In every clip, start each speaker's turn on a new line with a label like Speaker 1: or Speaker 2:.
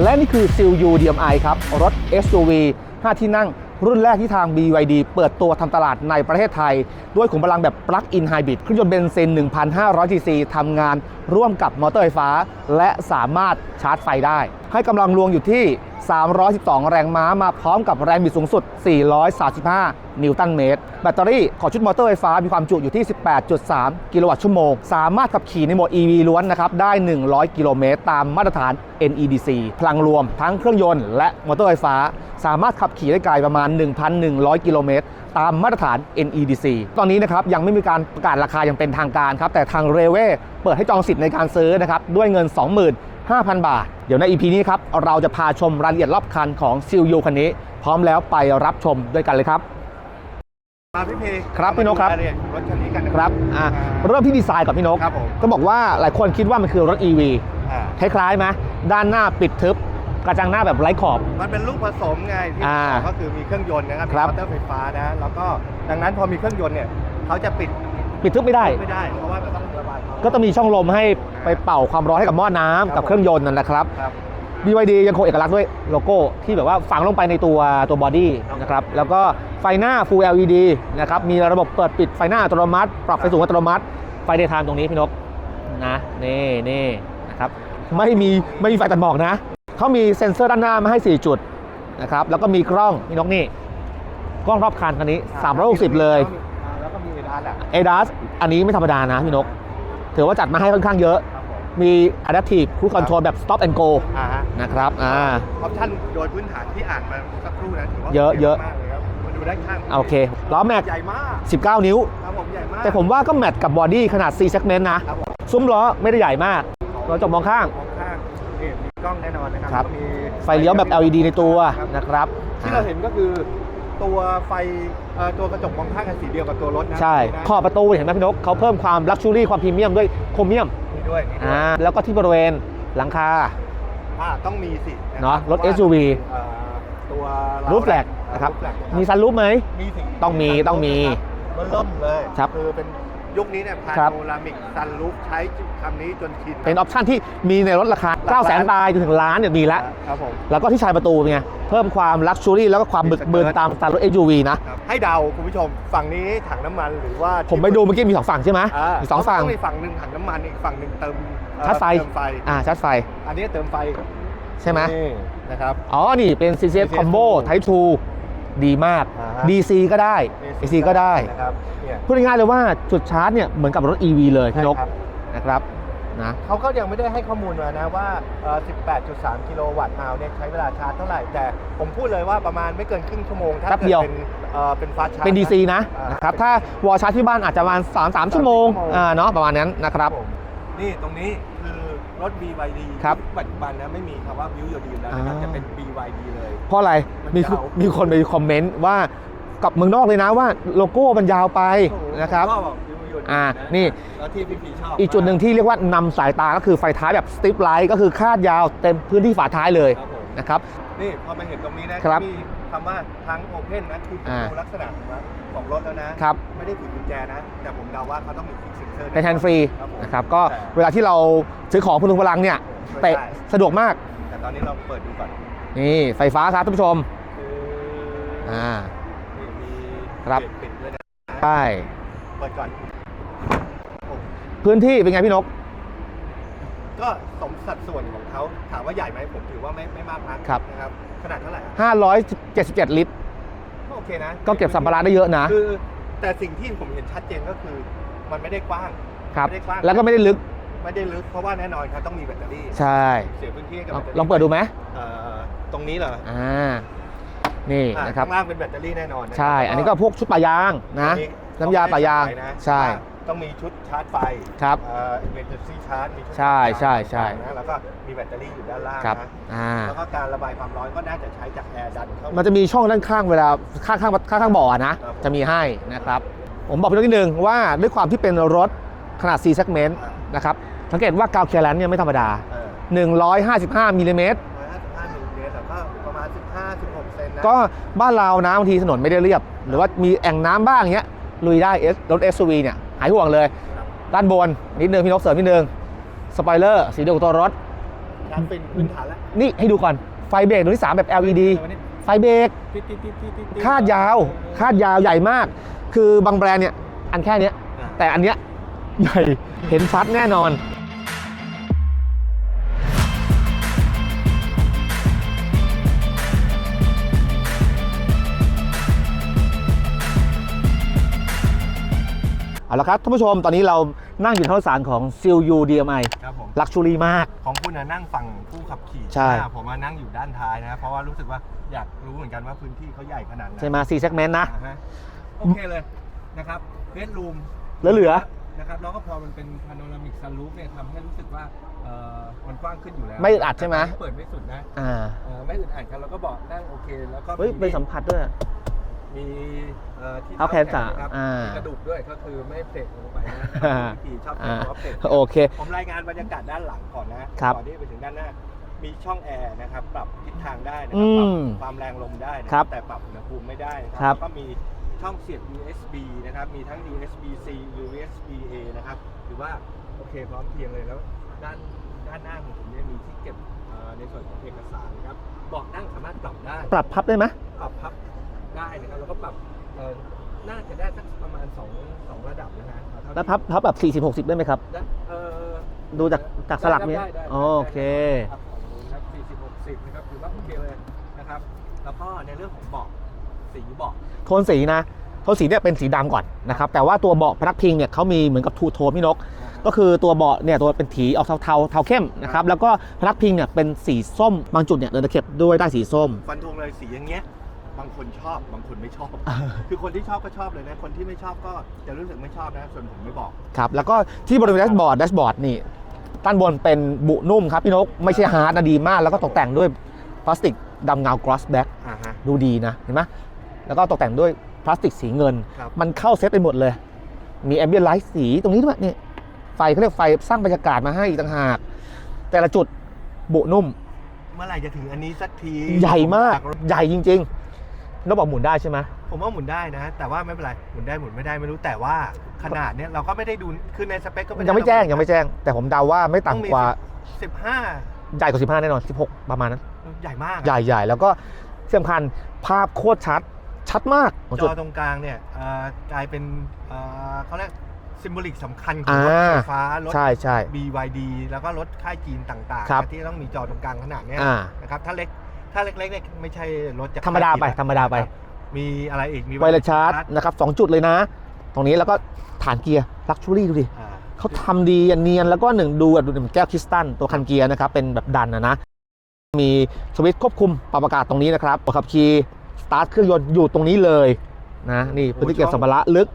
Speaker 1: และนี่คือ s i l U DMI ครับ รถ SUV 5 ที่นั่งรุ่นแรกที่ทาง BYD เปิดตัวทำตลาดในประเทศไทย ด้วยขุมพลังแบบ Plug-in Hybrid เครื่องยนต์เบนซิน 1,500 cc ทำงานร่วมกับมอเตอร์ไฟฟ้า และสามารถชาร์จไฟได้ ให้กำลังรวงอยู่ที่ 312 แรงม้ามาพร้อมกับแรงบิดสูงสุด 435 นิวตันเมตร แบตเตอรี่ของชุดมอเตอร์ไฟฟ้ามีความจุอยู่ที่ 18.3 กิโลวัตต์ชั่วโมง สามารถขับขี่ในโหมด EV ล้วนนะครับ ได้ 100 กิโลเมตร ตามมาตรฐาน NEDC พลังรวมทั้งเครื่องยนต์และมอเตอร์ไฟฟ้า สามารถขับขี่ได้ไกลประมาณ 1,100 กิโลเมตรตามมาตรฐาน NEDC ตอนนี้นะครับยังไม่มีการประกาศราคาอย่างเป็นทางการครับแต่ทางเรเว่เปิดให้จองสิทธิ์ในการซื้อนะครับด้วยเงิน 20,000 25,000 บาท เดี๋ยวใน EP นี้ครับ เราจะพาชมรายละเอียดรอบคันของซิลยูคันนี้ พร้อมแล้วไปรับชมด้วยกันเลยครับ
Speaker 2: มาพี่เพ
Speaker 1: ครับพี่นกครับ
Speaker 2: มาดูายละเอียดรถคันนี้กันนะ
Speaker 1: ครับอะเริ่มที่ดีไซน์ก่อนพี่นก
Speaker 2: ครับผม
Speaker 1: ก็บอกว่าหลายคนคิดว่ามันคือรถ EV
Speaker 2: อ่า
Speaker 1: คล้ายๆไหมด้านหน้าปิดทึบ กระจังหน้าแบบไร้ขอบ
Speaker 2: มันเป็นลูกผสมไงที่
Speaker 1: อ่า
Speaker 2: บอกก็คือมีเครื่องยนต์นะครับมี
Speaker 1: ครับ
Speaker 2: มอเตอร์ไฟฟ้านะแล้วก็ดังนั้นพอมีเครื่องยนต์เนี่ยเขาจะปิด
Speaker 1: ปิดทึบไม่ได้
Speaker 2: ไม่ได้ เพราะว่ามันต้องระบายความ
Speaker 1: ก็ต้องมีช่องลมให้ไปเป่าความร้อนให้กับหม้อน้ำกับเครื่องยนต์นั่นแหละครับ
Speaker 2: ครับ
Speaker 1: BYD ยังคงเอกลักษณ์ด้วยโลโก้ที่แบบว่าฝังลงไปในตัวตัวบอดี้นะครับแล้วก็ไฟหน้า Full LED นะครับมีระบบเปิดปิดไฟหน้าอัตโนมัติ ปรับไฟสูงอัตโนมัติ ไฟเดย์ไทม์ตรงนี้พี่นกนะนี่นี่นะครับไม่มีไม่มีไฟตัดหมอกนะเขามีเซ็นเซอร์ด้านหน้ามาให้ 4 จุดนะครับแล้วก็มีกล้องพี่นกนี่กล้องรอบคันคันนี้ 360 เลย
Speaker 2: อ่าแล้วก็มีเอดานแหละ
Speaker 1: ADAS อันนี้ไม่ธรรมดานะพี่นก ถือว่าจัดมาให้ค่อนข้างเยอะ
Speaker 2: ครับผม
Speaker 1: มี Adaptive Cruise Control แบบ Stop and Go
Speaker 2: อ่าฮะ
Speaker 1: นะครับอ่า
Speaker 2: ออปชั่นโดยพื้นฐานที่อ่านมาสักครู่นะถือว่า
Speaker 1: เยอะเยอะ
Speaker 2: มากเลยครับมันดูได้ข้าง
Speaker 1: โอเคล้อแม็ก
Speaker 2: ใหญ่มาก
Speaker 1: 19 นิ้ว
Speaker 2: ครับผมใหญ่มาก
Speaker 1: แต่ผมว่าก็แมทกับบอดี้ขนาด C segment นะ
Speaker 2: ครับผม
Speaker 1: ซุ้มล้อไม่ได้ใหญ่มากกระจกมองข้าง
Speaker 2: มองข้างนี่มีกล้องแน่นอนนะครั
Speaker 1: ครับ
Speaker 2: แล้วก็มี
Speaker 1: ไฟเลี้ยวแบบ LED ในตัว
Speaker 2: ครับ
Speaker 1: นะครับ
Speaker 2: ที่เราเห็นก็คือ ตัวไฟเอ่อตัวกระจกมองข้างกันสีเดียวกับตัวรถนะ
Speaker 1: ใช่
Speaker 2: นะ
Speaker 1: ขอบประตูเห็นไหมพี่นกเขาเพิ่มความลักชูรี่ความพรีเมียมด้วยโครเมียม
Speaker 2: นี่ด้วยนี่ด้วย
Speaker 1: อ่าแล้วก็ที่บริเวณหลังคา
Speaker 2: อ่าต้องมีสิ
Speaker 1: เนอะรถ
Speaker 2: พาว่า
Speaker 1: SUV
Speaker 2: เอ่อตัว
Speaker 1: รูฟแฟลกนะครับ
Speaker 2: รูฟแฟลก
Speaker 1: มีซันรูฟไหม
Speaker 2: มีสิ
Speaker 1: ต้องมีต้องมี
Speaker 2: มันเริ่มเลย
Speaker 1: ครับ
Speaker 2: คือเป็น ยุคนี้เนี่ยพา
Speaker 1: ครับ
Speaker 2: โนรามิกซันรูฟใช้คำนี้จนชิน
Speaker 1: เป็นออปชันที่มีในรถราคา 9 0 0 0 0 0ปลายจนถึงล้านเนี่ยมีแล้ว
Speaker 2: ครับผม
Speaker 1: แล้วก็ที่ชายประตูเป็นไงเพิ่มความลักชูรี่แล้วก็ความบึกบึนตามสไตล์รถ SUV นะ
Speaker 2: ครับให้เดาคุณผู้ชมฝั่งนี้ถังน้ำมันหรือว่า
Speaker 1: ผมไปดูเมื่อกี้มีสองฝั่งใช่ไหมามีสองฝั่ง
Speaker 2: ต้องมีฝั่งหนึ่งถังน้ำมันอีกฝั่งหนึ่งเติมเอ่อ
Speaker 1: ชาร์จไฟ
Speaker 2: เติมไฟ
Speaker 1: อ่าชาร์จไฟ
Speaker 2: อันนี้เติมไฟ
Speaker 1: ใช่ไหม
Speaker 2: นี่นะครับ
Speaker 1: อ๋อ นี่เป็น CCS
Speaker 2: CCS
Speaker 1: Combo
Speaker 2: Combo
Speaker 1: Type 2 ดีมาก
Speaker 2: อ่าฮะ
Speaker 1: DC ก็ได้ AC ก็ได้
Speaker 2: นะครับเนี่ย
Speaker 1: พูดง่ายๆเลยว่าจุดชาร์จเนี่ยเหมือนกับรถ EV เลยพี่นก
Speaker 2: ใช่ครับ
Speaker 1: นะครับนะ
Speaker 2: เขาก็ยังไม่ได้ให้ข้อมูลมานะว่าเอ่อ18.3 กิโลวัตต์อาวเนี่ยใช้เวลาชาร์จเท่าไหร่ แต่ผมพูดเลยว่าประมาณไม่เกินครึ่งชั่วโมง ถ้า
Speaker 1: แป๊บ
Speaker 2: เกิ
Speaker 1: เดียว
Speaker 2: เป็นเอ่อเป็นฟาสชาร์จ
Speaker 1: เป็น DC นะ
Speaker 2: อ่า
Speaker 1: นะครับ ถ้าวอลชาร์จที่บ้านอาจจะประมาณ 3 3 ชั่วโมง
Speaker 2: ชั่วโมง
Speaker 1: อ่าเนาะประมาณนั้นนะครับ
Speaker 2: ผมนี่ตรงนี้คือรถ BYD
Speaker 1: ครับ
Speaker 2: ปัจจุบันนะไม่มีคำว่า View Your Dream แล้วนะครับ
Speaker 1: อ่า
Speaker 2: จะเป็น BYD เลย
Speaker 1: เพราะอะไร
Speaker 2: มัน
Speaker 1: มี
Speaker 2: ยาว
Speaker 1: มีคนไปคอมเมนต์ว่า กับเมืองนอกเลยนะว่าโลโก้มันยาวไปนะครับ
Speaker 2: ผมก็บอก View Your Dream
Speaker 1: อ่าะนี่
Speaker 2: แล้วที่พี่พีชอบ
Speaker 1: อีกจุดหนึ่งที่เรียกว่านำสายตาก็คือไฟท้ายแบบสติปไลท์ก็คือคาดยาวเต็มพื้นที่ฝาท้ายเลย
Speaker 2: ครับผม
Speaker 1: นะครับ
Speaker 2: นี่พอมาเห็นตรงนี้นะครับมีคำว่าทั้งโอเพนนะคือ
Speaker 1: อ่า
Speaker 2: ดูลักษณะของรถแล้วนะ
Speaker 1: ครับ
Speaker 2: ไม่ได้ถือกุญแจนะ แต่ผมเดาว่าเขาต้องมีเซ็นเซอร์
Speaker 1: เป็นแฮนด์ฟรี
Speaker 2: ครับผม
Speaker 1: นะครับก็
Speaker 2: แต่
Speaker 1: เวลาที่เราซื้อของพลุงพลังเนี่ย
Speaker 2: ช่วย
Speaker 1: เตะ
Speaker 2: ได้
Speaker 1: สะดวกมาก
Speaker 2: แต่ตอนนี้เราเปิดดูก่อน
Speaker 1: นี่ไฟฟ้าครับท่านผู้ชม
Speaker 2: คือ
Speaker 1: อ่า
Speaker 2: นี่มี
Speaker 1: ครับ
Speaker 2: เบกปิดด้วยนะ
Speaker 1: ใช่
Speaker 2: เปิดก่อนโอ้
Speaker 1: พื้นที่เป็นไงพี่นก
Speaker 2: ก็สมสัดส่วนของเขาถามว่าใหญ่ไหมผมถือว่าไม่ไม่มากนัก
Speaker 1: ครับ
Speaker 2: นะครับ ขนาดเท่าไหร่
Speaker 1: 577 ลิตร
Speaker 2: ก็โอเคนะ
Speaker 1: ก็เก็บสัมภาระได้เยอะนะ
Speaker 2: คือแต่สิ่งที่ผมเห็นชัดเจนก็คือ มันไม่ได้กว้าง
Speaker 1: ครับ
Speaker 2: ไม่ได้กว้าง
Speaker 1: แล้วก็ไม่ได้ลึก
Speaker 2: ไม่ได้ลึกเพราะว่าแน่นอนครับต้องมีแบตเตอรี่
Speaker 1: ใช่
Speaker 2: เสียพื้นที่ให้กับ
Speaker 1: ล
Speaker 2: แบ
Speaker 1: อง
Speaker 2: ตเตอรี่
Speaker 1: ลองเปิดดูไหม
Speaker 2: เอ่อตรงนี้เหรอ
Speaker 1: อ่า นี่
Speaker 2: อะ
Speaker 1: นะครับ
Speaker 2: ข้างล่างเป็นแบตเตอรี่แน่นอนนะ
Speaker 1: ใช่ อันนี้ก็พวกชุดปลายางนะ น้ำยาปลายาง
Speaker 2: นะ
Speaker 1: ใช่
Speaker 2: ต้องมีชุดชาร์จไฟ
Speaker 1: ครับ
Speaker 2: เอ่อ emergency charge มีชุด
Speaker 1: ใช่ใช่ใช่
Speaker 2: นะแล้วก็มีแบตเตอรี่อยู่ด้านล่าง
Speaker 1: ครับ
Speaker 2: นะ
Speaker 1: อ่า
Speaker 2: แล้วก็การระบายความร้อนก็น่าจะใช้จากแอร์ดันเข้า
Speaker 1: มันจะมีช่องด้านข้างเวลาข้างข้างข้างข้างเบาะนะ
Speaker 2: ครับ
Speaker 1: จะมีให้นะครับ ผมบอกพี่นกนิดนึงว่าด้วยความที่เป็นรถขนาด C segment
Speaker 2: อ่า
Speaker 1: นะครับ สังเกตว่ากาวเคลียร์แลนซ์เนี่ยไม่ธรรมดา
Speaker 2: เออ
Speaker 1: 155มิลลิเมตร ก็บ้านเรานะบางทีถนนไม่ได้เรียบ หรือว่ามีแอ่งน้ำบ้างเงี้ยลุยได้ S รถ SUV เนี่ยหายห่วงเลย ด้านบนนิดนึงพี่นกเสริมนิดนึงสปอยเลอร์สีเดียวกับตัวรถ
Speaker 2: กราฟินพื้นฐานแล้ว
Speaker 1: นี่ให้ดูก่อนไฟเบรกตัวที่3แบบ LED
Speaker 2: วันนี้
Speaker 1: ไฟเบรก
Speaker 2: ติดติดติดติดติด
Speaker 1: คาดยาว คาดยาวใหญ่มาก คือบางแบรนด์เนี่ยอันแค่เนี้ย
Speaker 2: อะ
Speaker 1: แต่อันเนี้ยใหญ่เห็นชัดแน่นอน เอาละครับท่านผู้ชมตอนนี้เรานั่งอยู่ในห้องสารของ s i l U DMI
Speaker 2: ครับผม
Speaker 1: ลักชูรี่มาก
Speaker 2: ของคุณนะนั่งฝั่งผู้ขับขี่
Speaker 1: ใช่
Speaker 2: อ่าผมมานั่งอยู่ด้านท้ายนะเพราะว่ารู้สึกว่าอยากรู้เหมือนกันว่าพื้นที่เขาใหญ่ขนาดไหน
Speaker 1: ใช่ไหม4 segment นะ
Speaker 2: อ่าฮะโอเคเลยนะครับเบดรูม
Speaker 1: แล้วเหลือ
Speaker 2: นะครับแล้วก็พอมันเป็นพาโนรามิกซันรูฟเนี่ยทำให้รู้สึกว่าเอ่อมันกว้างขึ้นอยู่แล้ว
Speaker 1: ไม่อึดอัดใช่ไหม
Speaker 2: แต่เปิดไม่สุดนะ
Speaker 1: อ่า
Speaker 2: เอ่อไม่อึดอัดครับแล้วก็เบอกนั่งโอเค แล้วก็
Speaker 1: เฮ้ยไปสัมผัสด้วย
Speaker 2: มีเอ่อที่
Speaker 1: เท้าแขนะ
Speaker 2: ครับ
Speaker 1: อ่ามี
Speaker 2: มีกระดูกด้วยก็คือไม่เพลกลงไปนะ
Speaker 1: อ่า
Speaker 2: ที่ชอบ
Speaker 1: อ่า
Speaker 2: ชอบเพลก
Speaker 1: โอเค
Speaker 2: ผมรายงานบรรยากาศด้านหลังก่อนนะครับ ก่อนที่ไปถึงด้านหน้า มีช่องแอร์นะครับปรับทิศทางได้นะค
Speaker 1: อื
Speaker 2: รัปรับ
Speaker 1: ม
Speaker 2: ความแรงลมได้นะครับแต่ปรับอุณหภูมิไม่ได้นะครับแล้วก็มีช่องเสียบ USB นะครับ มีทั้ง USB C USB A นะครับถือว่าโอเคพร้อมเพรียงเลยแล้ว ด้านด้านหน้าของผมเนี่ยมีที่เก็บเอ่อในส่วนของเอกสารนะครับเบาะนั่งสามารถปรับได้
Speaker 1: ปรับพับได้ไหม
Speaker 2: ปรับพับ ได้นะครับแล้วก็ปรับเอ่อน่าจะได้สักประมาณ2 2ระดับนะฮะเอาเท่าที่
Speaker 1: แล้วพับพับแบบ 40 60 ได้ไหมครับ
Speaker 2: ได้เอ่อ
Speaker 1: ดูจากจากสลักเนี้ย
Speaker 2: ได้ได้ได้
Speaker 1: โอเค
Speaker 2: ครับของนู้นครับ40 60นะครับถือว่าโอเคเลยนะครับ แล้วก็ในเรื่องของเบาะสีเบาะ
Speaker 1: โทนสีนะ โทนสีเนี่ยเป็นสีดำก่อนนะครับ แต่ว่าตัวเบาะพนักพิงเนี่ยเขามีเหมือนกับทูโทนพี่นก ก็คือตัวเบาะเนี่ยตัวเป็นถีออกเทาเทาๆเทาเข้มนะครับ แล้วก็พนักพิงเนี่ยเป็นสีส้ม บางจุดเนี่ยเดินตะเข็บด้วยได้สีส้ม
Speaker 2: ฟันธงเลยสีอย่างเงี้ย บางคนชอบบางคนไม่ชอบ คือคนที่ชอบก็ชอบเลยนะ คนที่ไม่ชอบก็จะรู้สึกไม่ชอบนะ ส่วนผมไม่บอก
Speaker 1: ครับ แล้วก็ที่บริเวณแดชบอร์ดแดชบอร์ดนี่ด้านบนเป็นบุนุ่มครับพี่นก ไม่ใช่ฮาร์ดนะดีมาก แล้วก็ตกแต่งด้วยพลาสติกดำเงากรอสแบ็ก
Speaker 2: อ่าฮะ
Speaker 1: ดูดีนะ เห็นไหมแล้วก็ตกแต่งด้วยพลาสติกสีเงิน
Speaker 2: ครับ
Speaker 1: มันเข้าเซตไปหมดเลย มีแอมเบียนไลท์สีตรงนี้ด้วยนี่ไฟเขาเรียกไฟสร้างบรรยากาศมาให้อีกต่างหาก แต่ละจุดบุนุ่ม
Speaker 2: เมื่อไหร่จะถึงอันนี้สักที
Speaker 1: ใหญ่มาก
Speaker 2: อยรู้
Speaker 1: ใหญ่จริง ๆแล้วบอกหมุนได้ใช่ไหม
Speaker 2: ผมว่าหมุนได้นะ แต่ว่าไม่เป็นไรหมุนได้หมุนไม่ได้ไม่รู้แต่ว่าขนาดเนี้ยเราก็ไม่ได้ดูคือในสเปคก็ไม่ได้
Speaker 1: ยังไม่แจ้งยังไม่แจ้ง แต่ผมเดาว่าไม่ต่ำกว่า
Speaker 2: สิบห้า
Speaker 1: ใหญ่กว่า 15 แน่นอน 16 ประมาณนั้น
Speaker 2: ใหญ่มากอะ
Speaker 1: ใหญ่ๆแล้วก็ที่สำคัญภาพโคตรชัดชัดมากของ
Speaker 2: จ
Speaker 1: จุด
Speaker 2: อตรงกลางเนี่ยเอ่อกลายเป็นเอ่อเขาเรียกซิมโบลิกสำคัญของ
Speaker 1: อ่าร
Speaker 2: ถไฟฟ้ารถ
Speaker 1: ใช่ใช่
Speaker 2: BYD แล้วก็รถค่ายจีนต่าง
Speaker 1: ครับ
Speaker 2: ๆที่ต้องมีจอตรงกลางขนาดเนี้ย
Speaker 1: อ่า
Speaker 2: นะครับถ้าเล็ก ถ้าเล็กๆเนี่ยไม่ใช่รถจาก
Speaker 1: ธรรมดาไป
Speaker 2: ค่ยจีน
Speaker 1: ธรรมดาไป
Speaker 2: นะครับมีอะไรอีกมี
Speaker 1: ไวเลสชาร์จนะครับสองจุดเลยนะ ตรงนี้แล้วก็ฐานเกียร์ลักชูรี่ดูดิ
Speaker 2: อ่า
Speaker 1: เขาทำดีเนียนแล้วก็หนึ่งดูแบบดูเหมือนแก้วคริสตัลตัวคันเกียร์นะครับเป็นแบบดันนะนะมีสวิตช์ควบคุมปรับอากาศตรงนี้นะครับตัวขับขี่สตาร์ทเครื่องยนต์อยู่ตรงนี้เลยนะนี่พื้นที่เก็บสัมภาระลึก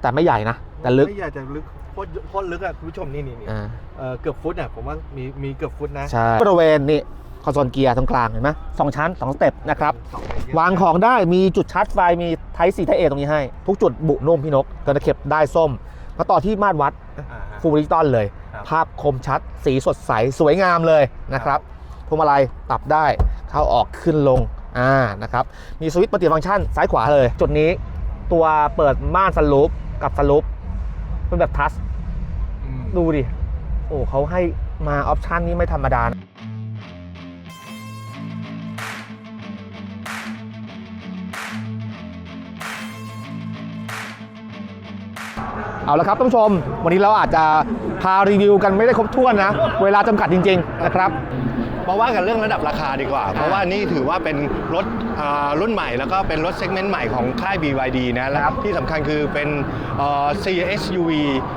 Speaker 1: แต่ไม่ใหญ่นะ แต่ลึก
Speaker 2: ไม่อยากจะลึกโคตรโคตรลึกอะคุณผู้ชมนี่นี่นี่
Speaker 1: อ่า
Speaker 2: เอ่อเกือบฟุตอะผมว่ามีมีเกือบฟุตนะ
Speaker 1: ใช่บริเวณนี่ คอนโซลเกียร์ตรงกลางเห็นไหมสองชั้นสองสเต็ปนะครับ
Speaker 2: สองเลเยอร์
Speaker 1: วางของได้มีจุดชาร์จไฟมีไทซีไทเอตรงนี้ให้ ทุกจุดบุนุ่มพี่นกกระเข็บได้ส้มมาต่อที่มาตรวัด
Speaker 2: อ่าฮะ
Speaker 1: ฟูลดิจิตอลเลย
Speaker 2: ครับ
Speaker 1: ภาพคมชัด สีสดใส สวยงามเลยนะครับพวงมาลัยปรับได้เข้าออกขึ้นลงอ่านะครับมีสวิตช์ปฏิฟังก์ชันซ้ายขวาเลย จุดนี้ตัวเปิดม่านสลูปกับสลูปเป็นแบบทัช
Speaker 2: อืม
Speaker 1: ดูดิโอ้เขาให้มาออปชันนี้ไม่ธรรมดานะ เอาละครับท่านผู้ชม วันนี้เราอาจจะพารีวิวกันไม่ได้ครบถ้วนนะ เวลาจำกัดจริง ๆ นะครับ
Speaker 2: มาว่ากันเรื่องระดับราคาดีกว่า เพราะว่านี่ถือว่าเป็นรถอ่ารุ่นใหม่ แล้วก็เป็นรถเซกเมนต์ใหม่ของค่าย BYD นะและ
Speaker 1: ครับ
Speaker 2: ที่สำคัญคือเป็นเอ่อ CSUV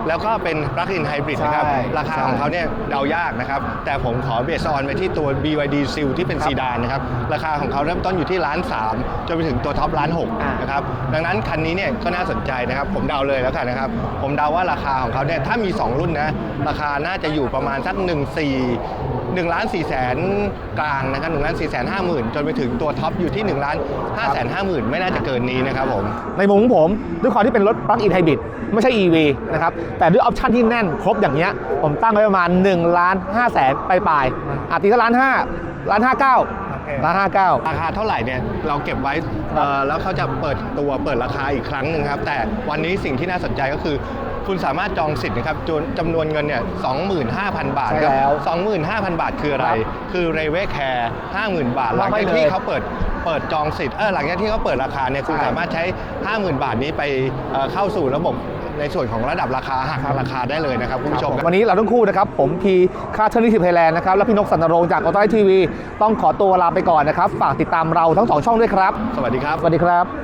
Speaker 2: แล้วก็เป็น Plug-in Hybrid นะครับ
Speaker 1: ใช่
Speaker 2: ราคา
Speaker 1: ใช่
Speaker 2: ของเขาเนี่ยเดายากนะครับ แต่ผมขอเบสออนไปที่ตัว BYD Seal ที่เป็น
Speaker 1: ครับ
Speaker 2: ซีดานนะครับ ราคาของเขาเริ่มต้นอยู่ที่ล้านสามจนไปถึงตัวท็อปล้านหก
Speaker 1: อ่าน
Speaker 2: นะครับ ดังนั้นคันนี้เนี่ยก็น่าสนใจนะครับ ผมเดาเลยแล้วกันนะครับผมเดาว่าราคาของเขาเนี่ยถ้ามี 2 รุ่นนะราคาน่าจะอยู่ประมาณสัก1 4 1ล้าน4แสนกลางนะครับ1ล้าน4แสน5หมื่นจนไปถึงตัวท็อปอยู่ที่1ล้าน5แสน5หมื่นไม่น่าจะเกินนี้นะครับผม
Speaker 1: ในมุมของผมด้วยความที่เป็นรถ plug-in hybrid ไม่ใช่ EV นะครับแต่ด้วยออปชันที่แน่นครบอย่างเงี้ยผมตั้งไว้ประมาณ1ล้าน5แสนปลายๆอาจตีก็ล้าน5ล้าน5 9
Speaker 2: เค
Speaker 1: ล้าน5 9
Speaker 2: ราคาเท่าไหร่เนี่ยเราเก็บไว้เอ่อแล้วเขาจะเปิดตัวเปิดราคาอีกครั้งหนึ่งครับ แต่วันนี้สิ่งที่น่าสนใจก็คือ คุณสามารถจองสิทธิ์นะครับจนจำนวนเงินเนี่ย25,000 บาท
Speaker 1: ใช่
Speaker 2: ครั
Speaker 1: แล้ว
Speaker 2: 25,000 บาทคืออะไร
Speaker 1: ครับ
Speaker 2: คือเรเวแคร์50,000 บาท หลัง
Speaker 1: ว่าไม่
Speaker 2: จากที่
Speaker 1: เลย
Speaker 2: เขาเปิดเปิดจองสิทธิ์เออหลังจากที่เขาเปิดราคาเนี่ยคุณ
Speaker 1: ใช่
Speaker 2: สามารถใช้ 50,000 บาทนี้ไปเอ่อเข้าสู่ระบบ ในส่วนของระดับราคาหักราคาได้เลยนะครับคุณผู้ชมครับ
Speaker 1: วันนี้เราทั้งคู่นะครับ ผมพีคาเทอร์นิทีไทยแลนด์นะครับ และพี่นกสันนรงค์จากออโต้ไลทีวี ต้องขอตัวลาไปก่อนนะครับ ฝากติดตามเราทั้งสองช่องด้วยครับ
Speaker 2: สวัสดีครับ
Speaker 1: สวัสดีครับ